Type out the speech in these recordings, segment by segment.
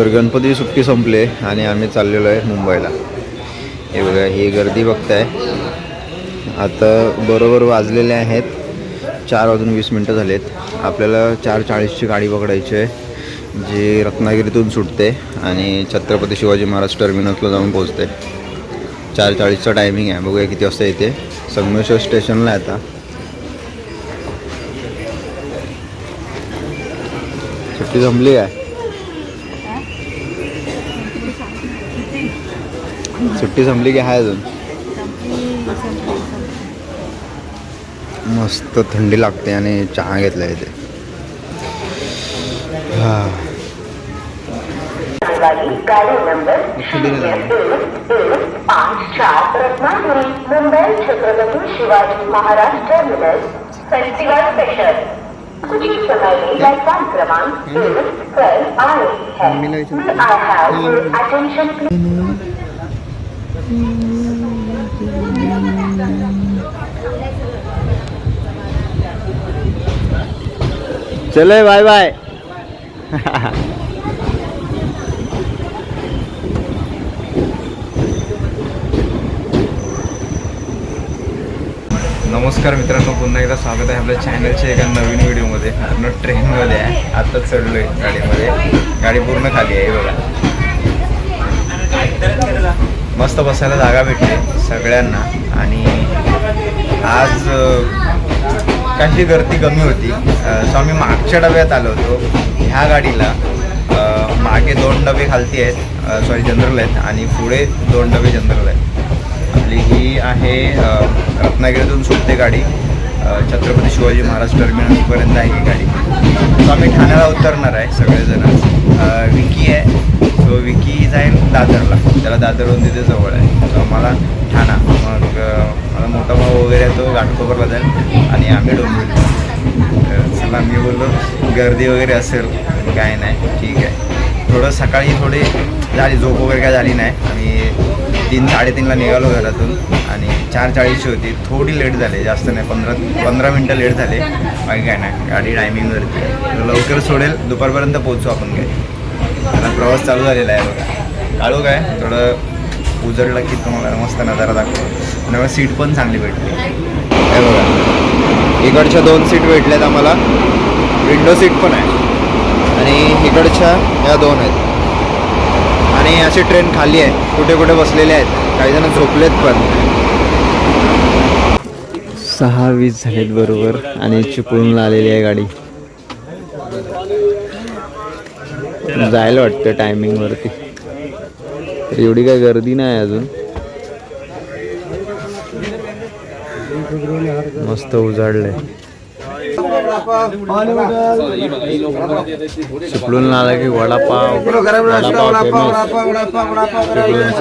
तर गणपती सुट्टी संपले आणि आम्ही चाललेलो आहे मुंबईला. हे बघा ही गर्दी बघताय. आता बरोबर वाजलेले आहेत. चार वाजून वीस मिनटं झालेत. आपल्याला चार चाळीसची गाडी पकडायची आहे जी रत्नागिरीतून सुटते आणि छत्रपती शिवाजी महाराज टर्मिनसला जाऊन पोहोचते. चार चाळीसचं टायमिंग आहे. बघूया किती वाजता येते. संगमेश्वर स्टेशनला आहे आता. सुट्टी जमली आहे. सुट्टी संपली की आहे अजून? मस्त थंडी लागते आणि चहा घेतला इथे. हा. चार Ratnagiri Mumbai Chhatrapati Shivaji Maharaj terminal festival special क्रमांक चले बाय बाय. नमस्कार मित्रांनो पुन्हा एकदा स्वागत आहे आपल्या चॅनलच्या एका नवीन व्हिडिओमध्ये पूर्ण ट्रेनमध्ये आहे. आत्ताच चढलो आहे गाडीमध्ये. गाडी पूर्ण खाली आहे बघा. मस्त बसायला जागा भेटते सगळ्यांना. आणि आज काही काहीशी गर्दी कमी होती. सो आम्ही मागच्या डब्यात आलो होतो ह्या गाडीला. मागे दोन डबे खालती आहेत. सॉरी जनरल आहेत आणि पुढे दोन डबे जनरल आहेत. आपली ही आहे रत्नागिरीतून सुटते गाडी. छत्रपती शिवाजी महाराज टर्मिनसपर्यंत आहे ही गाडी. सो आम्ही ठाण्याला उतरणार आहे सगळेजण. विकी आहे. तो विकी जाईल दादरला. त्याला दादरहून तिथे जवळ आहे. तर मला ठाणा. मग मला मोठा भाऊ वगैरे तो घाटकोपरला जाईल. आणि आम्ही डोंबिवली चला मी बोललो गर्दी वगैरे असेल काय नाही ठीक आहे. थोडं सकाळी थोडी झाली झोप वगैरे काय झाली नाही. आम्ही तीन साडेतीनला निघालो घरातून. आणि चार चाळीसची होती. थोडी लेट झाली जास्त नाही पंधरा पंधरा मिनटं लेट झाले. बाकी काय नाही गाडी टायमिंगवरती लवकर सोडेल दुपारपर्यंत पोहोचू आपण काय आता प्रवास चालू झालेला आहे बघा. काळू काय? थोडं उजळलं की तुम्हाला मस्त नजारा दाखवतो. आणि सीट पण चांगली भेटली. आहे बघा. इकडच्या दोन सीट भेटल्यात आम्हाला. विंडो सीट पण आहे. आणि इकडच्या या दोन आहेत. आणि अशी ट्रेन खाली आहे. कुठे कुठे बसलेले आहेत. काही जण झोपलेत पण. सहा वीस झालेत बरोबर आणि चिपळून आलेली आहे गाडी. जायला वाटतं टायमिंगवरती तर एवढी काही गर्दी नाही अजून. मस्त उजाडलंय. चिपळून आला की वडापाव. वडापाव फेमस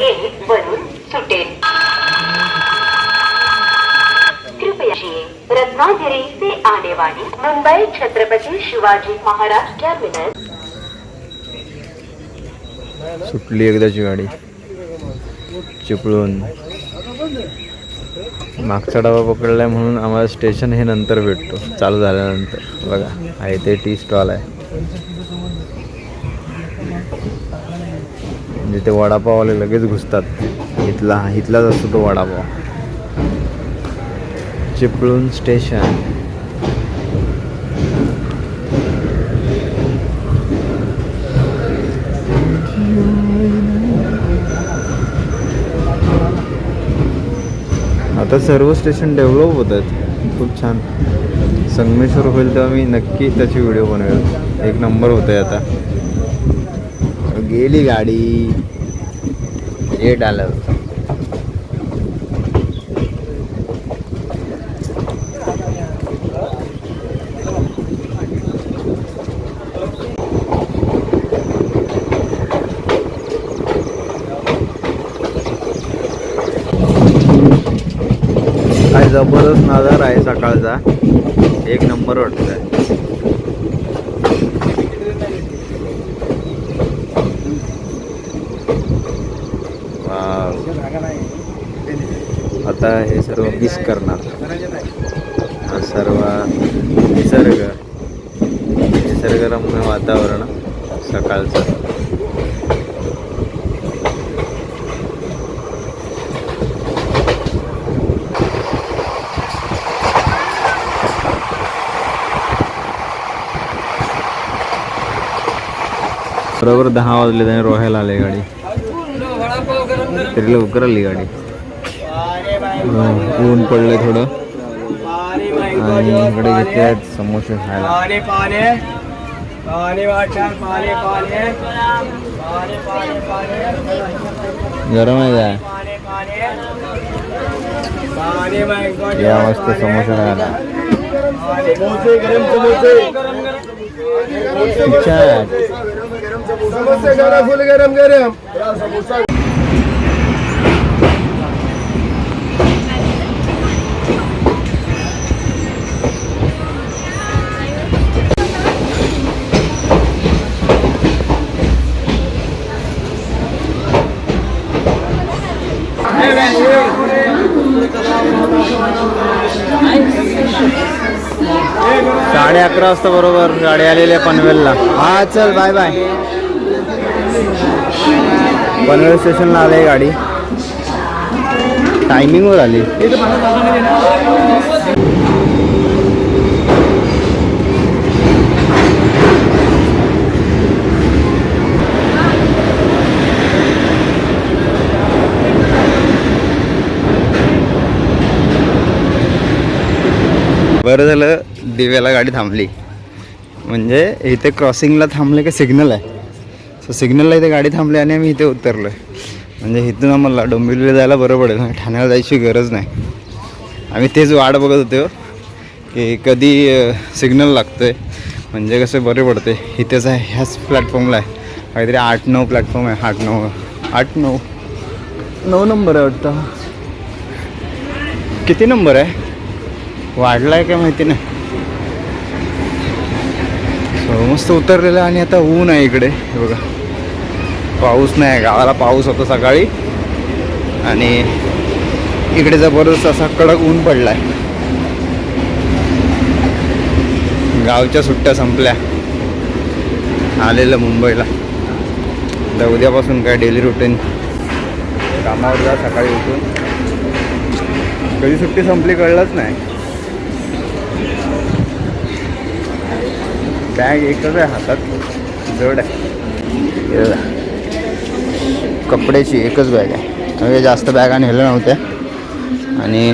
एक बनून सुटेल कृपया रत्नागिरी से आने वाली मुंबई छत्रपति शिवाजी महाराज टर्मिनस सुटली एकदाची गाडी. चिपळून मागचा डबा पकडलाय म्हणून आम्हाला स्टेशन हे नंतर भेटतो. चालू झाल्यानंतर. बघा आहे ते टी स्टॉल आहे. म्हणजे जिथे वडापाववाले लगेच घुसतात. इथला इथलाच असतो तो वडापाव. चिपळूण स्टेशन. आता सर्व स्टेशन डेव्हलप होत आहेत खूप छान. संगमेश्वर होईल तेव्हा मी नक्की त्याची व्हिडिओ बनवेल. एक नंबर होत आहे आता. गेली गाडी. येट आलं काय जबरदस्त नजारा आहे सकाळचा. एक नंबर वाटत आहे आता हे सर्व मिस करणार. हा सर्व निसर्ग. निसर्गरम्य वातावरण सकाळचं. बरोबर दहा वाजले त्याने रोहायला आले गाडी. तरी लवकर आली गाडी. हो, ऊन पडलं थोडं. आणि इकडे घेतले आहेत समोसे खायला. गरम आहे काय? या मस्त समोसे खायला. समोसे गरम समोसे समोसे गरम फुल गरम गरम. साडे अकरा वाजता बरोबर गाडी आलेली आहे पनवेलला. हा चल बाय बाय पनवेल स्टेशनला आले गाडी. टायमिंगवर आली. बरं झालं दिव्याला गाडी थांबली. म्हणजे इथे क्रॉसिंगला थांबले का सिग्नल आहे? सो सिग्नलला इथे गाडी थांबली आणि आम्ही इथे उतरलो आहे म्हणजे इथून आम्हाला डोंबिवलीला जायला बरं पडेल. ठाण्याला जायची गरज नाही. आम्ही तेच वाट बघत होतो की कधी सिग्नल लागतं आहे म्हणजे कसं बरे पडते इथेच आहे. ह्याच प्लॅटफॉर्मला आहे. काहीतरी आठ नऊ प्लॅटफॉर्म आहे. आठ नऊ आठ नऊ. नऊ नंबर आहे वाटतं. किती नंबर आहे? वाढला आहे काय माहिती नाही. So, मस्त उतरलेलं आहे आणि आता ऊन आहे इकडे. बघा. पाऊस नाही गावाला पाऊस होता सकाळी. आणि इकडे जबरदस्त असा कडक ऊन पडला आहे गावच्या सुट्ट्या संपल्या. आलेलं मुंबईला. तर उद्यापासून काय डेली रुटीन कामावर जा सकाळी उठून. कधी सुट्टी संपली कळलंच नाही. बॅग एकच आहे हातात. जड आहे. कपड्याची एकच बॅग आहे. म्हणजे जास्त बॅगा नेल्या नव्हत्या. आणि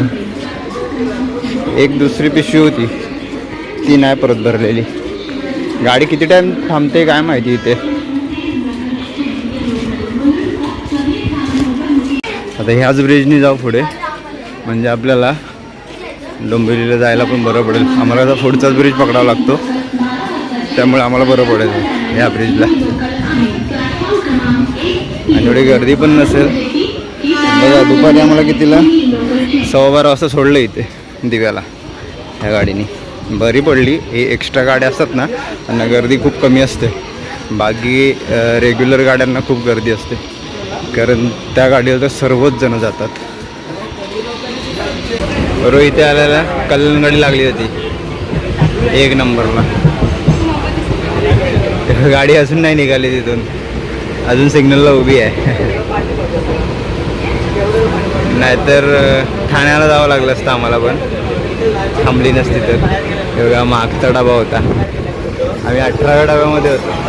एक दुसरी पिशवी होती. ती नाही परत भरलेली. गाडी किती टाईम थांबते काय माहिती इथे? आता ह्याच ब्रिजनी जाऊ पुढे. म्हणजे आपल्याला डोंबिवलीला जायला पण बरं पडेल. आम्हाला आता पुढचाच ब्रिज पकडावा लागतो. त्यामुळे आम्हाला बरं पडेल ह्या ब्रिजला एवढी गर्दी पण नसेल. बघा दुपारी आम्हाला कितीला? सव्वा बारा वाजता सोडलं इथे दिव्याला ह्या गाडीने. बरी पडली. हे एक्स्ट्रा गाड्या असतात ना त्यांना गर्दी खूप कमी असते. बाकी रेग्युलर गाड्यांना खूप गर्दी असते. कारण त्या गाडीवर तर सर्वच जण जातात. बरोबर इथे आल्याला कल्याण गाडी लागली होती. एक नंबरला. गाडी अजून नाही निघाली तिथून. अजून सिग्नलला उभी आहे. नाहीतर ठाण्याला जावं लागलं असतं आम्हाला पण. थांबली नसती तर. एवढा मागचा डबा होता. आम्ही अठराव्या डब्यामध्ये होतो.